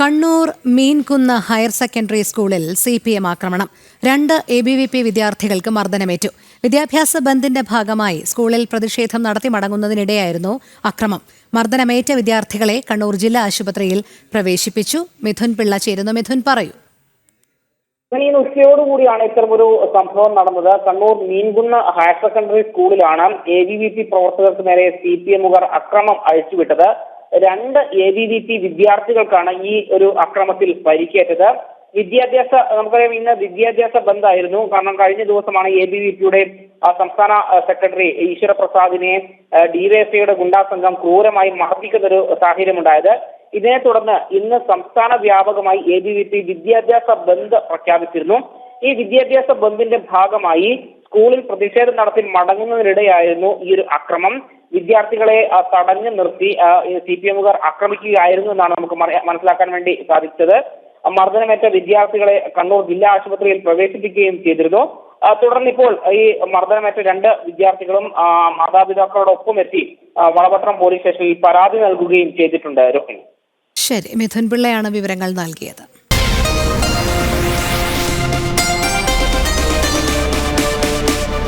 Kannur Meenkunnu higher secondary സ്കൂളിൽ C P M ആക്രമണം. രണ്ട് എ ബി വി പി വിദ്യാർത്ഥികൾക്ക് മർദ്ദനമേറ്റു. വിദ്യാഭ്യാസ ബന്ദിന്റെ ഭാഗമായി സ്കൂളിൽ പ്രതിഷേധം നടത്തി മടങ്ങുന്നതിനിടെയായിരുന്നു അക്രമം. മർദ്ദനമേറ്റ വിദ്യാർത്ഥികളെ കണ്ണൂർ ജില്ലാ ആശുപത്രിയിൽ പ്രവേശിപ്പിച്ചു. മിഥുൻ പിള്ള ചേരുന്നു. മിഥുൻ പറയൂ. ഇന്ന് ഉച്ചയോടുകൂടിയാണ് ഇത്തരമൊരു സംഭവം നടന്നത്. കണ്ണൂർ മീൻകുന്ന് ഹയർ സെക്കൻഡറി സ്കൂളിലാണ് എ ബി വി പി പ്രവർത്തകർക്ക് നേരെ സി പി എമ്മുകാർ അക്രമം അഴിച്ചുവിട്ടത്. രണ്ട് എ ബി വി പി വിദ്യാർത്ഥികൾക്കാണ് ഈ ഒരു അക്രമത്തിൽ പരിക്കേറ്റത്. വിദ്യാഭ്യാസ നമുക്കറിയാം ഇന്ന് വിദ്യാഭ്യാസ ബന്ധായിരുന്നു കാരണം കഴിഞ്ഞ ദിവസമാണ് എ ബി വി പിയുടെ സംസ്ഥാന സെക്രട്ടറി ഈശ്വര പ്രസാദിനെ ഡിവൈഎഫ്ഐയുടെ ഗുണ്ടാ സംഘം ക്രൂരമായി മർദ്ദിക്കുന്ന ഒരു സാഹചര്യമുണ്ടായത്. ഇതിനെ തുടർന്ന് ഇന്ന് സംസ്ഥാന വ്യാപകമായി എ ബി വി പി വിദ്യാഭ്യാസ ബന്ദ് പ്രഖ്യാപിച്ചിരുന്നു. ഈ വിദ്യാഭ്യാസ ബന്ദിന്റെ ഭാഗമായി സ്കൂളിൽ പ്രതിഷേധം നടത്തി മടങ്ങുന്നതിനിടെയായിരുന്നു ഈ ഒരു അക്രമം. വിദ്യാർത്ഥികളെ തടഞ്ഞു നിർത്തി സി പി എമ്മുകാർ ആക്രമിക്കുകയായിരുന്നു എന്നാണ് നമുക്ക് മനസ്സിലാക്കാൻ വേണ്ടി സാധിച്ചത്. മർദ്ദനമേറ്റ വിദ്യാർത്ഥികളെ കണ്ണൂർ ജില്ലാ ആശുപത്രിയിൽ പ്രവേശിപ്പിക്കുകയും ചെയ്തിരുന്നു. തുടർന്ന് ഇപ്പോൾ ഈ മർദ്ദനമേറ്റ രണ്ട് വിദ്യാർത്ഥികളും മാതാപിതാക്കളോടൊപ്പം എത്തി വളപത്രം പോലീസ് സ്റ്റേഷനിൽ പരാതി നൽകുകയും ചെയ്തിട്ടുണ്ട്. രോഹിണി. ശരി മിഥുൻ പിള്ളയാണ് വിവരങ്ങൾ നൽകിയത്.